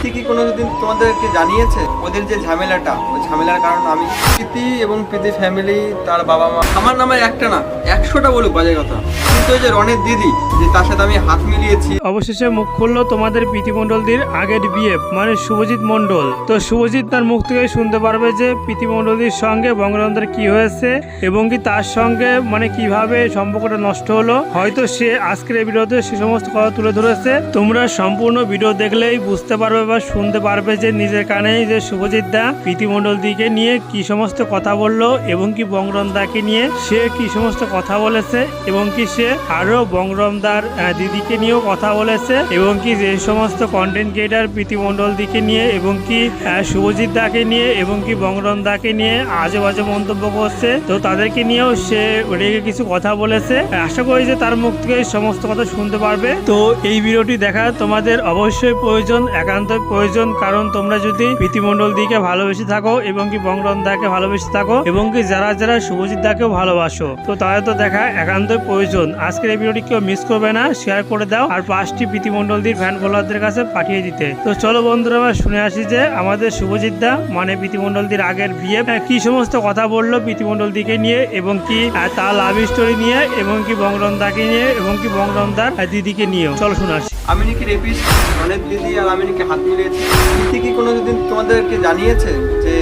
প্রীতি কি কোনোদিন তোমাদেরকে জানিয়েছে? ওদের যে ঝামেলাটা, ওই ঝামেলার কারণ আমি প্রীতি এবং প্রীতি ফ্যামিলি তার বাবা মা, আমার নামে একটা না, একশোটা বলুক বাজে কথা। কিন্তু ওই যে রনের দিদি, যে তার সাথে আমি হাত মিলিয়েছি। অবশেষে মুখ খুললো তোমাদের প্রীতিমণ্ডলদের আগের বিয়ে মানে শুভজিৎ মণ্ডল। তো শুভজিৎ তার মুখ থেকে শুনতে পারবে যে প্রীতিমণ্ডলদের সঙ্গে বঙ্গবন্ধুর কি হয়েছে এবং কি তার সঙ্গে মানে কীভাবে সম্পর্কটা নষ্ট হলো। হয়তো সে আজকের এই ভিডিওতে সে সমস্ত কথা তুলে ধরেছে। তোমরা সম্পূর্ণ ভিডিও দেখলেই বুঝতে পারবে বা শুনতে পারবে যে নিজের কানেই যে শুভজিৎ দা প্রীতিমণ্ডল দিকে নিয়ে কি সমস্ত কথা বলল এবং কি বঙ্গরমদাকে নিয়ে সে কি সমস্ত কথা বলেছে এবং কি সে আরও বঙ্গরমদার আহ, দিদিকে নিয়েও কথা বলেছে এবং কি যে সমস্ত কন্টেন্ট ক্রিয়েটার প্রীতিমণ্ডল দিকে নিয়ে এবং কি শুভজিৎ দাকে নিয়ে এবং কি বঙ্গরম দাকে নিয়ে আজে বাজে মন্তব্য করছে। তো তাদেরকে নিয়েও সে রেগে কিছু কথা বলেছে। আশা করি যে তার মুখ থেকে সমস্ত কথা শুনতে পারবে। তো এই ভিডিওটি দেখা তোমাদের অবশ্যই প্রয়োজন। একান্ত প্রয়োজন, কারণ তোমরা যদি প্রীতিমণ্ডল দিকে ভালোবেসে থাকো এবং কি বঙ্গরম দাকে ভালোবেসে থাকো এবং কি যারা যারা শুভজিৎ দাকেও ভালোবাসো, তো তাদের তো দেখা একান্ত প্রয়োজন। আজকের এই ভিডিওটি কেউ মিস করবে না শেয়ার করে দাও আর পাঁচটি প্রীতিমণ্ডলদের ফ্যান ফলোয়ারদের কাছে পাঠিয়ে দিতে। তো চলো বন্ধুরা, আমরা শুনে আসি যে আমাদের শুভজিৎ দা মানে প্রীতিমণ্ডলদের আগের বিয়ে কি সমস্ত কথা বলল প্রীতিমণ্ডল দিকে নিয়ে এবং কি তার লাভ স্টোরি নিয়ে এবং কি বঙ্গরম দাকে নিয়ে এবং কি বঙ্গরম দার দিদিকে নিয়েও। চলো শুনে আসি। আমি নাকি রেপিস রনের দিদি আর আমি নাকি হাত মিলিয়েছি। দিদি কি কোনোদিন তোমাদেরকে জানিয়েছে যে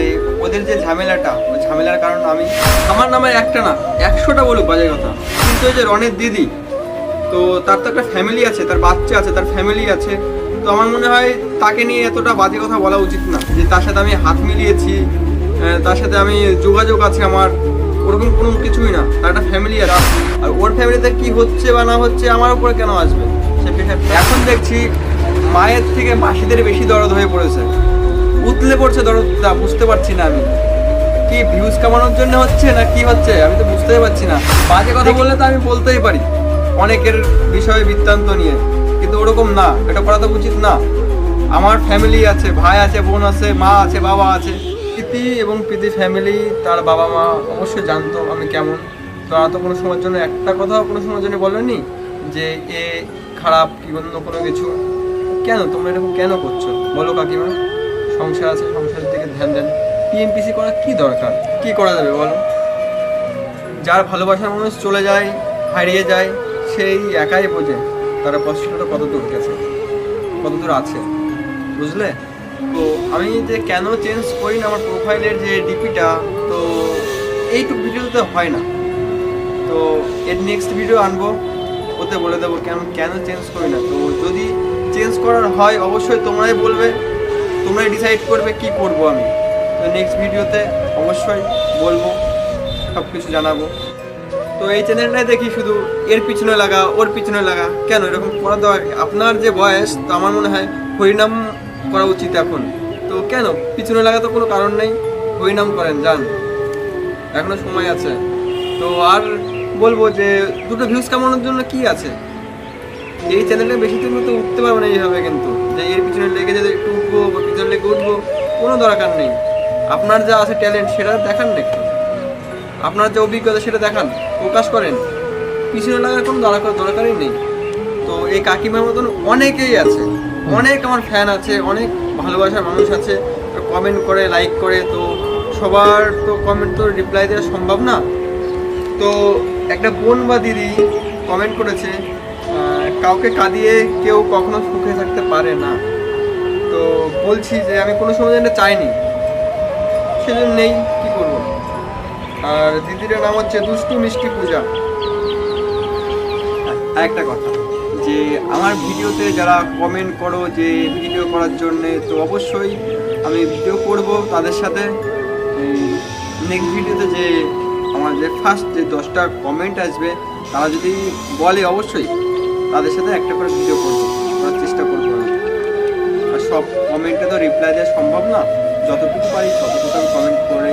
ওদের যে ঝামেলাটা, ওই ঝামেলার কারণ আমি? আমার নামে একটা না, একশোটা বলুক বাজে কথা। কিন্তু ওই যে রনের দিদি, তো তার তো একটা ফ্যামিলি আছে, তার বাচ্চা আছে, তার ফ্যামিলি আছে। তো আমার মনে হয় তাকে নিয়ে এতটা বাজে কথা বলা উচিত না, যে তার সাথে আমি হাত মিলিয়েছি তার সাথে আমি যোগাযোগ আছে আমার, ওরকম কোনো কিছুই না। তার একটা ফ্যামিলি আর ওর ফ্যামিলিতে কি হচ্ছে বা না হচ্ছে আমার উপরে কেন আসবে? এখন দেখছি মায়ের থেকে মাসিদের বেশি দরদ হয়ে পড়েছে। উতলে পড়ছে দরদটা বুঝতে পারছি না আমি। কি ভিউজ কামানোর জন্য হচ্ছে না কি হচ্ছে? আমি তো বুঝতেই পারছি না। বাজে কথা বললে তো আমি বলতেই পারি অনেকের বিষয়ে বৃত্তান্ত নিয়ে। কিন্তু ওরকম না এটা করা তো উচিত না। আমার ফ্যামিলি আছে ভাই আছে বোন আছে মা আছে বাবা আছে। প্রীতি এবং প্রীতি ফ্যামিলি তার বাবা মা অবশ্যই জানতো আমি কেমন। তারা তো কোনো সময়ের জন্য একটা কথাও কোনো সময়ের জন্য বলেনি যে এ খারাপ, কি অন্য কোনো কিছু? কেন? তোমরা এরকম কেন করছ? বলো কাকিমা। সংসার আছে, সংসারের দিকে ধ্যান দেন। টিএমপিসি করা কি দরকার? কি করা যাবে বলো? যার ভালোবাসার মানুষ চলে যায়, হারিয়ে যায়, সেই একাই বোঝে তার কষ্টটা কত দূর গেছে, কত দূর আছে। বুঝলে? তো আমি যে কেন চেঞ্জ করি না আমার প্রোফাইলের যে ডিপিটা তো এইটুকু ভিডিওতে হয় না। তো এর নেক্সট ভিডিও আনব। ওতে বলে দেবো, কেন কেন চেঞ্জ করি না? তো যদি চেঞ্জ করার হয়, অবশ্যই তোমরাই বলবে, তোমরাই ডিসাইড করবে কি করব আমি। তো নেক্সট ভিডিওতে অবশ্যই বলব সব কিছু জানাব। তো এই চ্যানেলটাই দেখি শুধু, এর পিছনে লাগা, ওর পিছনে লাগা। কেন? এরকম করা দেওয়া আপনার যে বয়স, তো আমার মনে হয় হরিনাম করা উচিত এখন। তো কেন? পিছনে লাগা তো কোনো কারণ নেই। হরিনাম করেন, যান। এখনও সময় আছে। তো আর বলব যে দুটো ভিউজ কামানোর জন্য কি আছে? এই চ্যানেলটা বেশি দিন তো উঠতে পারব না এইভাবে কিন্তু। যে এর পিছনে লেগে যদি একটু উঠবো বা পিছনে লেগে উঠবো, কোনো দরকার নেই। আপনার যা আছে ট্যালেন্ট সেটা দেখান না একটু আপনার যে অভিজ্ঞতা, সেটা দেখান, প্রকাশ করেন। পিছনে লাগার কোনো দরকার, দরকারই নেই। তো এই কাকিমার মতন অনেকেই আছে। অনেক আমার ফ্যান আছে, অনেক ভালোবাসার মানুষ আছে। কমেন্ট করে লাইক করে, তো সবার তো কমেন্ট তো রিপ্লাই দেওয়া সম্ভব না। তো একটা বোন বা দিদি কমেন্ট করেছে কাউকে কাঁদিয়ে কেউ কখনো সুখে থাকতে পারে না। তো বলছি যে আমি কোনো সময় এটা চাইনি। সেজন্য নেই, কি করব? আর দিদির নাম হচ্ছে দুষ্টু মিষ্টি পূজা। আর একটা কথা, যে আমার ভিডিওতে যারা কমেন্ট করো যে ভিডিও করার জন্যে, তো অবশ্যই আমি ভিডিও করব তাদের সাথে। নেক্সট ভিডিওতে যে আমার যে ফার্স্ট যে দশটা কমেন্ট আসবে, তারা যদি বলে অবশ্যই, তাদের সাথে একটা করে ভিডিও করব। করার চেষ্টা করব আর সব কমেন্টে তো রিপ্লাই দেওয়া সম্ভব না। যতটুকু পারি ততটুকু আমি কমেন্ট করে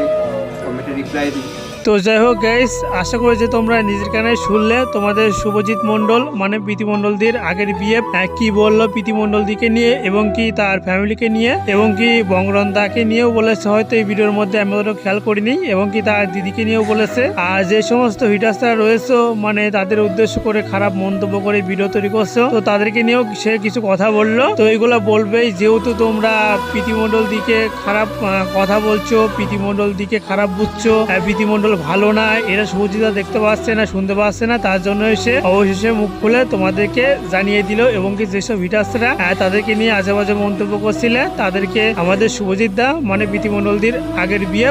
কমেন্টে রিপ্লাই দিই। তো যাই হোক গাইস আশা করি যে তোমরা নিজের কানে শুনলে। তোমাদের শুভজিৎ মণ্ডল মানে প্রীতি মণ্ডলদের আগের বিয়ে কি বলল প্রীতি মণ্ডলদিকে নিয়ে এবং কি তার ফ্যামিলিকে নিয়ে এবং কি বঙ্গরন্দাকে নিয়েও বলেছে হয়তো এই ভিডিওর মধ্যে আমি অতটা খেয়াল করিনি এবং কি তার দিদিকে নিয়েও বলেছে। আর যে সমস্ত হিটার্সরা রয়েছে মানে তাদের উদ্দেশ্য করে খারাপ মন্তব্য করে ভিডিও তৈরি করছ তো তাদেরকে নিয়েও সে কিছু কথা বলল। তো এইগুলো বলবেই যেহেতু তোমরা প্রীতিমণ্ডল দিকে খারাপ কথা বলছো প্রীতিমণ্ডল দিকে খারাপ বুঝছ আহ, প্রীতিমণ্ডল ভালো না, এরা সুচিতা দেখতে পাচ্ছে না, শুনতে পাচ্ছে না, তার জন্য এসে অবশেষে মুখ খুলে তোমাদেরকে জানিয়ে দিল এবং কি যেসব ভিটাসরা তাদেরকে নিয়ে আজে বাজে মন্তব্য করছিলে, তাদেরকে আমাদের শুভজিৎ দা মানে প্রীতিমণ্ডলদের আগের বিয়ে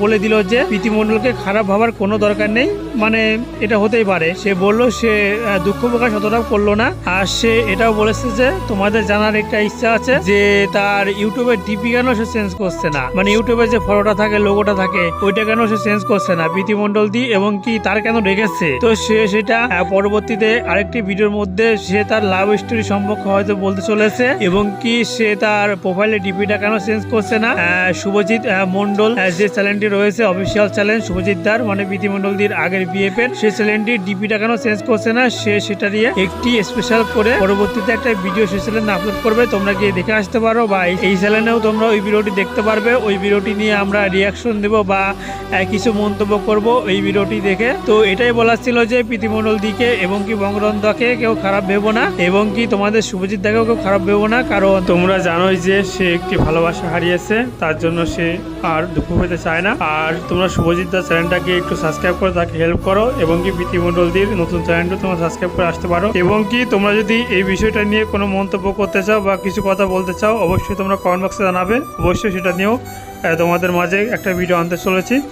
বলে দিল যে প্রীতিমণ্ডলকে খারাপ ভাবার কোনো দরকার নেই মানে এটা হতেই পারে। সে বলল সে দুঃখ প্রকাশ অতটাও করল না, আর সে এটাও বলেছে যে তোমাদের জানার একটা ইচ্ছা আছে যে তার ইউটিউবের ডিপি কেন সে চেঞ্জ করছে না? মানে ইউটিউবে যে ফটোটা থাকে লোগোটা থাকে, ওইটা কেন সে চেঞ্জ করছে না? প্রীতিমণ্ডল দি এবং কি তার কেন রেখেছে তো সে সেটা পরবর্তীতে আরেকটি ভিডিওর মধ্যে সে তার লাভ স্টোরি সম্পর্কে হয়তো বলতে চলেছে, এবং কি সে তার প্রোফাইলে ডিপিটা কেন চেঞ্জ করছে না? শুভজিৎ মন্ডল যে চ্যানেলটি রয়েছে অফিসিয়াল চ্যানেল শুভজিৎ দার মানে প্রীতিমণ্ডল দির আগের বিএফের সেই চ্যানেলটির ডিপিটা কেন চেঞ্জ করছে না? সে সেটা নিয়ে একটি স্পেশাল করে পরবর্তীতে একটা ভিডিও সে চ্যানেলে আপলোড করবে, তোমরা গিয়ে দেখে আসতে পারো, বা এই- এই চ্যানেলেও তোমরা ওই ভিডিওটি দেখতে পারবে, ওই ভিডিওটি নিয়ে আমরা রিয়াকশন দেব বা কিছু মন্তব্য করব এই ভিডিওটি দেখে। তো এটাই বলার ছিল যে প্রীতিমণ্ডল দিকে এবং কি বঙ্গরন্দাকে কেউ খারাপ ভেবো না এবং কি তোমাদের শুভজিৎ দাকেও কেউ খারাপ ভেবো না, কারণ তোমরা জানোই যে সে একটি ভালোবাসা হারিয়েছে, তার জন্য সে আর দুঃখ পেতে চায় না। আর তোমরা শুভজিৎ দা চ্যানেলটাকে একটু সাবস্ক্রাইব করে তাকে হেল্প করো এবং কি প্রীতিমণ্ডলদের নতুন চ্যানেলটা তোমরা সাবস্ক্রাইব করে আসতে পারো। এবং কি তোমরা যদি এই বিষয়টা নিয়ে কোনো মন্তব্য করতে চাও বা কিছু কথা বলতে চাও, অবশ্যই তোমরা কমেন্ট বক্সে জানাবে। অবশ্যই সেটা নিয়েও তোমাদের মাঝে একটা ভিডিও আনতে চলেছি।